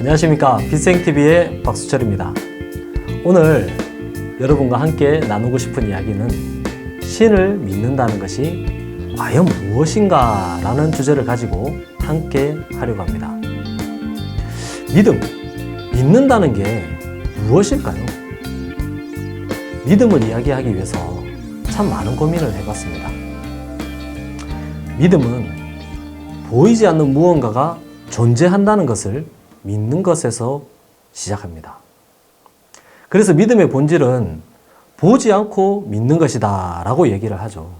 안녕하십니까. 비생TV의 박수철입니다. 오늘 여러분과 함께 나누고 싶은 이야기는 신을 믿는다는 것이 과연 무엇인가 라는 주제를 가지고 함께 하려고 합니다. 믿음, 믿는다는 게 무엇일까요? 믿음을 이야기하기 위해서 참 많은 고민을 해봤습니다. 믿음은 보이지 않는 무언가가 존재한다는 것을 믿는 것에서 시작합니다. 그래서 믿음의 본질은 보지 않고 믿는 것이다 라고 얘기를 하죠.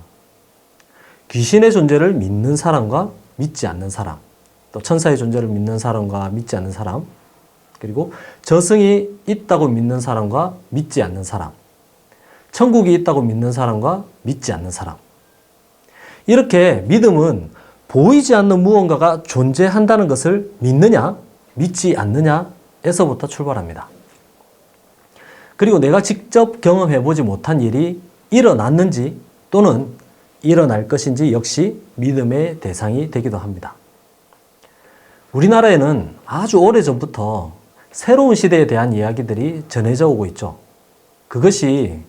귀신의 존재를 믿는 사람과 믿지 않는 사람, 또 천사의 존재를 믿는 사람과 믿지 않는 사람, 그리고 저승이 있다고 믿는 사람과 믿지 않는 사람, 천국이 있다고 믿는 사람과 믿지 않는 사람. 이렇게 믿음은 보이지 않는 무언가가 존재한다는 것을 믿느냐, 믿지 않느냐에서부터 출발합니다. 그리고 내가 직접 경험해 보지 못한 일이 일어났는지 또는 일어날 것인지 역시 믿음의 대상이 되기도 합니다. 우리나라에는 아주 오래 전부터 새로운 시대에 대한 이야기들이 전해져 오고 있죠. 그것이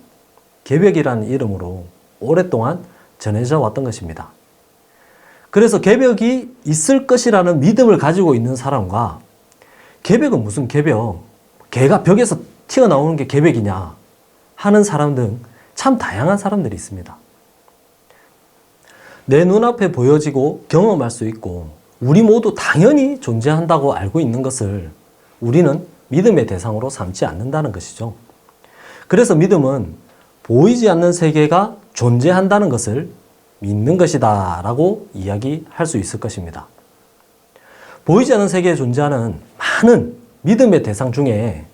개벽이라는 이름으로 오랫동안 전해져 왔던 것입니다. 그래서 개벽이 있을 것이라는 믿음을 가지고 있는 사람과 개벽은 무슨 개벽? 개가 벽에서 튀어나오는 게 개벽이냐? 하는 사람 등 참 다양한 사람들이 있습니다. 내 눈앞에 보여지고 경험할 수 있고 우리 모두 당연히 존재한다고 알고 있는 것을 우리는 믿음의 대상으로 삼지 않는다는 것이죠. 그래서 믿음은 보이지 않는 세계가 존재한다는 것을 믿는 것이다 라고 이야기할 수 있을 것입니다. 보이지 않는 세계에 존재하는 많은 믿음의 대상 중에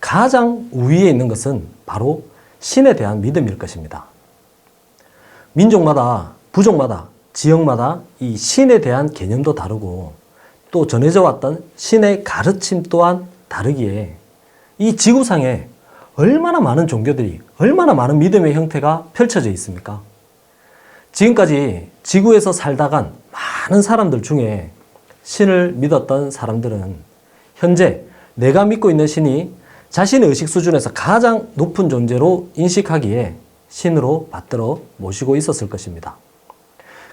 가장 우위에 있는 것은 바로 신에 대한 믿음일 것입니다. 민족마다, 부족마다, 지역마다 이 신에 대한 개념도 다르고 또 전해져 왔던 신의 가르침 또한 다르기에 이 지구상에 얼마나 많은 종교들이, 얼마나 많은 믿음의 형태가 펼쳐져 있습니까? 지금까지 지구에서 살다간 많은 사람들 중에 신을 믿었던 사람들은 현재 내가 믿고 있는 신이 자신의 의식 수준에서 가장 높은 존재로 인식하기에 신으로 받들어 모시고 있었을 것입니다.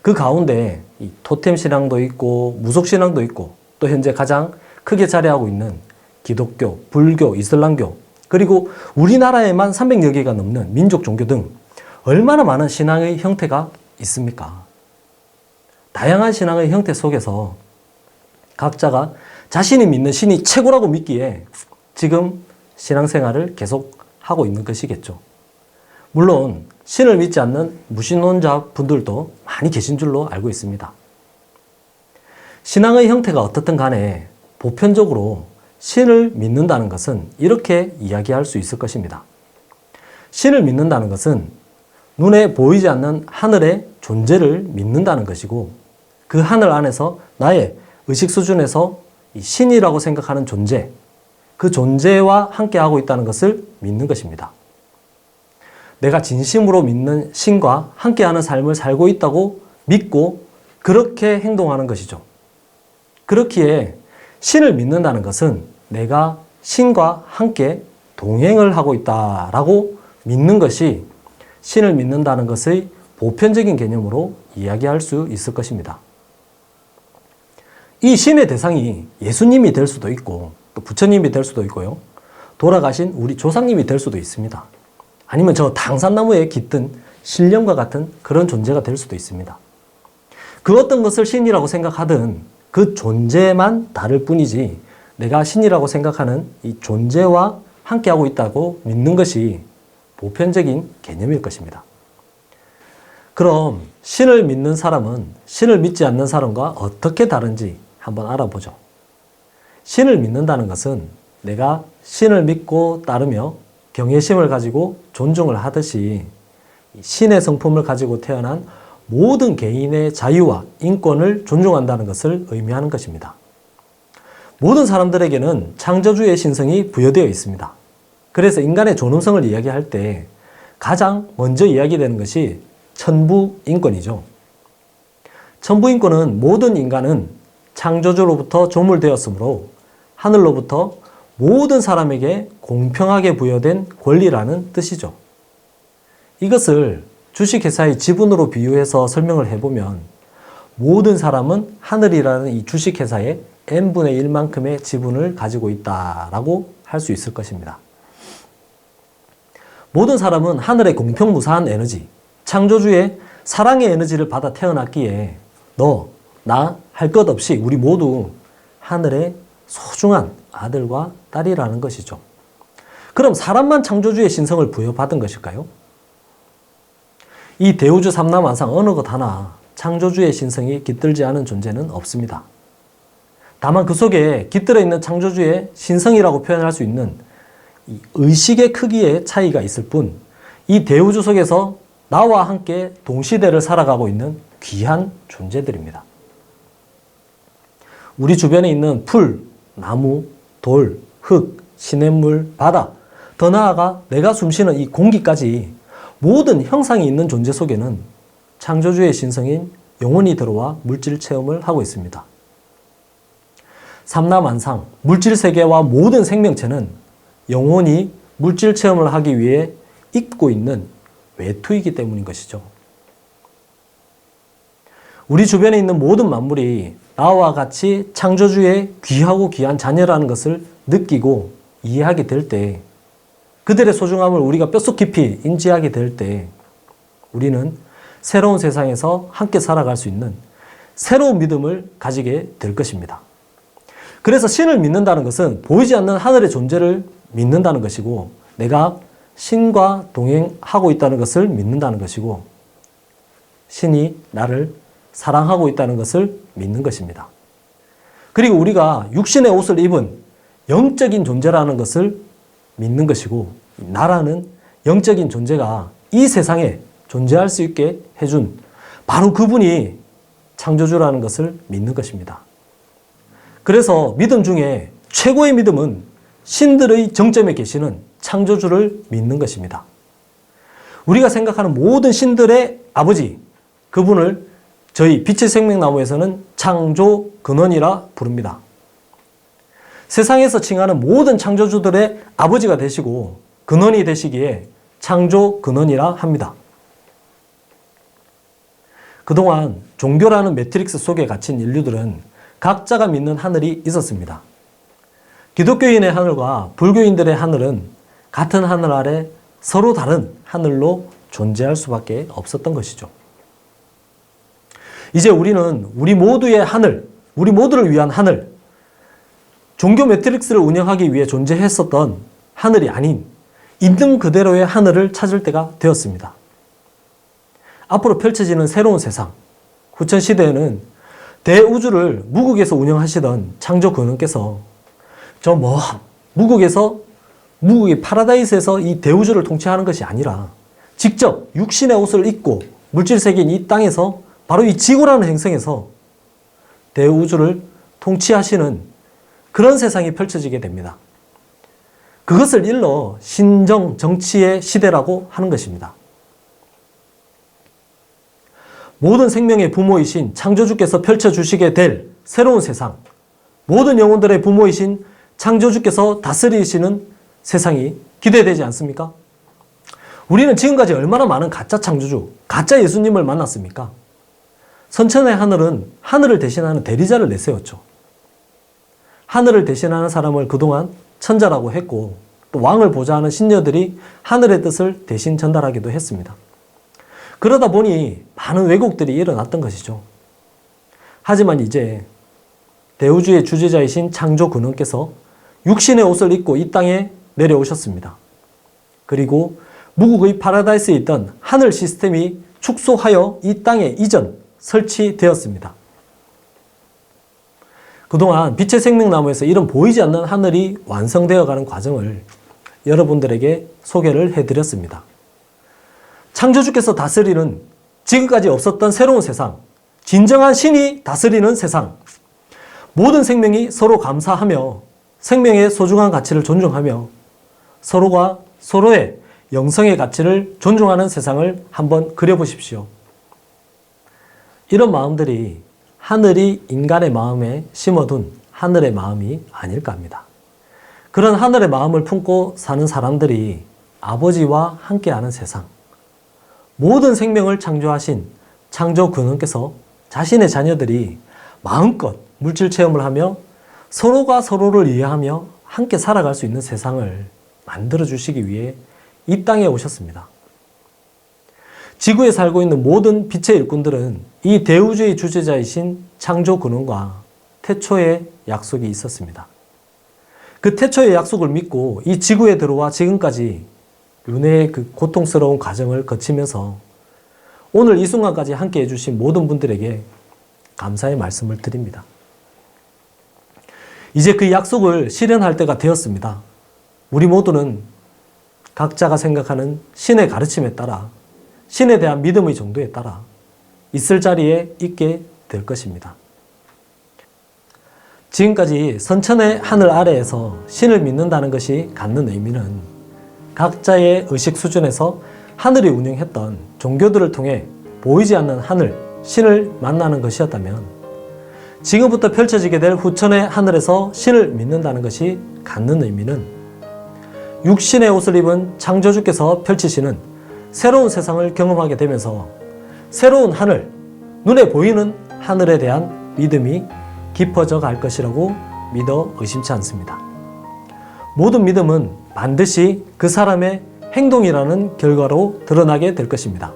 그 가운데 토템 신앙도 있고 무속 신앙도 있고 또 현재 가장 크게 자리하고 있는 기독교, 불교, 이슬람교 그리고 우리나라에만 300여 개가 넘는 민족 종교 등 얼마나 많은 신앙의 형태가 있습니까? 다양한 신앙의 형태 속에서 각자가 자신이 믿는 신이 최고라고 믿기에 지금 신앙생활을 계속 하고 있는 것이겠죠. 물론 신을 믿지 않는 무신론자 분들도 많이 계신 줄로 알고 있습니다. 신앙의 형태가 어떻든 간에 보편적으로 신을 믿는다는 것은 이렇게 이야기할 수 있을 것입니다. 신을 믿는다는 것은 눈에 보이지 않는 하늘의 존재를 믿는다는 것이고 그 하늘 안에서 나의 의식 수준에서 신이라고 생각하는 존재, 그 존재와 함께하고 있다는 것을 믿는 것입니다. 내가 진심으로 믿는 신과 함께하는 삶을 살고 있다고 믿고 그렇게 행동하는 것이죠. 그렇기에 신을 믿는다는 것은 내가 신과 함께 동행을 하고 있다라고 믿는 것이 신을 믿는다는 것의 보편적인 개념으로 이야기할 수 있을 것입니다. 이 신의 대상이 예수님이 될 수도 있고 또 부처님이 될 수도 있고요. 돌아가신 우리 조상님이 될 수도 있습니다. 아니면 저 당산나무에 깃든 신령과 같은 그런 존재가 될 수도 있습니다. 그 어떤 것을 신이라고 생각하든 그 존재만 다를 뿐이지 내가 신이라고 생각하는 이 존재와 함께하고 있다고 믿는 것이 보편적인 개념일 것입니다. 그럼 신을 믿는 사람은 신을 믿지 않는 사람과 어떻게 다른지 한번 알아보죠. 신을 믿는다는 것은 내가 신을 믿고 따르며 경외심을 가지고 존중을 하듯이 신의 성품을 가지고 태어난 모든 개인의 자유와 인권을 존중한다는 것을 의미하는 것입니다. 모든 사람들에게는 창조주의 신성이 부여되어 있습니다. 그래서 인간의 존엄성을 이야기할 때 가장 먼저 이야기되는 것이 천부인권이죠. 천부인권은 모든 인간은 창조주로부터 조물되었으므로 하늘로부터 모든 사람에게 공평하게 부여된 권리라는 뜻이죠. 이것을 주식회사의 지분으로 비유해서 설명을 해보면 모든 사람은 하늘이라는 이 주식회사의 n분의 1만큼의 지분을 가지고 있다라고 할 수 있을 것입니다. 모든 사람은 하늘의 공평무사한 에너지, 창조주의 사랑의 에너지를 받아 태어났기에 너, 나 할 것 없이 우리 모두 하늘의 소중한 아들과 딸이라는 것이죠. 그럼 사람만 창조주의 신성을 부여받은 것일까요? 이 대우주 삼남완상 어느 것 하나 창조주의 신성이 깃들지 않은 존재는 없습니다. 다만 그 속에 깃들어 있는 창조주의 신성이라고 표현할 수 있는 이 의식의 크기의 차이가 있을 뿐, 이 대우주 속에서 나와 함께 동시대를 살아가고 있는 귀한 존재들입니다. 우리 주변에 있는 풀, 나무, 돌, 흙, 시냇물, 바다, 더 나아가 내가 숨쉬는 이 공기까지 모든 형상이 있는 존재 속에는 창조주의 신성인 영혼이 들어와 물질 체험을 하고 있습니다. 삼남완상, 물질 세계와 모든 생명체는 영혼이 물질 체험을 하기 위해 입고 있는 외투이기 때문인 것이죠. 우리 주변에 있는 모든 만물이 나와 같이 창조주의 귀하고 귀한 자녀라는 것을 느끼고 이해하게 될 때, 그들의 소중함을 우리가 뼛속 깊이 인지하게 될 때, 우리는 새로운 세상에서 함께 살아갈 수 있는 새로운 믿음을 가지게 될 것입니다. 그래서 신을 믿는다는 것은 보이지 않는 하늘의 존재를 믿는다는 것이고, 내가 신과 동행하고 있다는 것을 믿는다는 것이고, 신이 나를 사랑하고 있다는 것을 믿는 것입니다. 그리고 우리가 육신의 옷을 입은 영적인 존재라는 것을 믿는 것이고, 나라는 영적인 존재가 이 세상에 존재할 수 있게 해준 바로 그분이 창조주라는 것을 믿는 것입니다. 그래서 믿음 중에 최고의 믿음은 신들의 정점에 계시는 창조주를 믿는 것입니다. 우리가 생각하는 모든 신들의 아버지, 그분을 저희 빛의 생명나무에서는 창조 근원이라 부릅니다. 세상에서 칭하는 모든 창조주들의 아버지가 되시고 근원이 되시기에 창조 근원이라 합니다. 그동안 종교라는 매트릭스 속에 갇힌 인류들은 각자가 믿는 하늘이 있었습니다. 기독교인의 하늘과 불교인들의 하늘은 같은 하늘 아래 서로 다른 하늘로 존재할 수밖에 없었던 것이죠. 이제 우리는 우리 모두의 하늘, 우리 모두를 위한 하늘, 종교 매트릭스를 운영하기 위해 존재했었던 하늘이 아닌 있는 그대로의 하늘을 찾을 때가 되었습니다. 앞으로 펼쳐지는 새로운 세상, 후천 시대에는 대우주를 무국에서 운영하시던 창조 근원께서 저 뭐 무국에서 무국의 파라다이스에서 이 대우주를 통치하는 것이 아니라 직접 육신의 옷을 입고 물질 세계인 이 땅에서 바로 이 지구라는 행성에서 대우주를 통치하시는 그런 세상이 펼쳐지게 됩니다. 그것을 일러 신정 정치의 시대라고 하는 것입니다. 모든 생명의 부모이신 창조주께서 펼쳐주시게 될 새로운 세상, 모든 영혼들의 부모이신 창조주께서 다스리시는 세상이 기대되지 않습니까? 우리는 지금까지 얼마나 많은 가짜 창조주, 가짜 예수님을 만났습니까? 선천의 하늘은 하늘을 대신하는 대리자를 내세웠죠. 하늘을 대신하는 사람을 그동안 천자라고 했고, 또 왕을 보좌하는 신녀들이 하늘의 뜻을 대신 전달하기도 했습니다. 그러다 보니 많은 왜곡들이 일어났던 것이죠. 하지만 이제 대우주의 주제자이신 창조 근원께서 육신의 옷을 입고 이 땅에 내려오셨습니다. 그리고 무국의 파라다이스에 있던 하늘 시스템이 축소하여 이 땅에 이전 설치되었습니다. 그동안 빛의 생명나무에서 이런 보이지 않는 하늘이 완성되어 가는 과정을 여러분들에게 소개를 해드렸습니다. 창조주께서 다스리는 지금까지 없었던 새로운 세상, 진정한 신이 다스리는 세상, 모든 생명이 서로 감사하며 생명의 소중한 가치를 존중하며 서로가 서로의 영성의 가치를 존중하는 세상을 한번 그려보십시오. 이런 마음들이 하늘이 인간의 마음에 심어둔 하늘의 마음이 아닐까 합니다. 그런 하늘의 마음을 품고 사는 사람들이 아버지와 함께하는 세상, 모든 생명을 창조하신 창조 근원께서 자신의 자녀들이 마음껏 물질 체험을 하며 서로가 서로를 이해하며 함께 살아갈 수 있는 세상을 만들어 주시기 위해 이 땅에 오셨습니다. 지구에 살고 있는 모든 빛의 일꾼들은 이 대우주의 주제자이신 창조 근원과 태초의 약속이 있었습니다. 그 태초의 약속을 믿고 이 지구에 들어와 지금까지 윤회의 그 고통스러운 과정을 거치면서 오늘 이 순간까지 함께 해주신 모든 분들에게 감사의 말씀을 드립니다. 이제 그 약속을 실현할 때가 되었습니다. 우리 모두는 각자가 생각하는 신의 가르침에 따라 신에 대한 믿음의 정도에 따라 있을 자리에 있게 될 것입니다. 지금까지 선천의 하늘 아래에서 신을 믿는다는 것이 갖는 의미는 각자의 의식 수준에서 하늘이 운영했던 종교들을 통해 보이지 않는 하늘, 신을 만나는 것이었다면 지금부터 펼쳐지게 될 후천의 하늘에서 신을 믿는다는 것이 갖는 의미는 육신의 옷을 입은 창조주께서 펼치시는 새로운 세상을 경험하게 되면서 새로운 하늘, 눈에 보이는 하늘에 대한 믿음이 깊어져 갈 것이라고 믿어 의심치 않습니다. 모든 믿음은 반드시 그 사람의 행동이라는 결과로 드러나게 될 것입니다.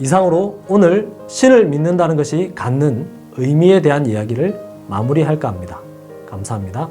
이상으로 오늘 신을 믿는다는 것이 갖는 의미에 대한 이야기를 마무리할까 합니다. 감사합니다.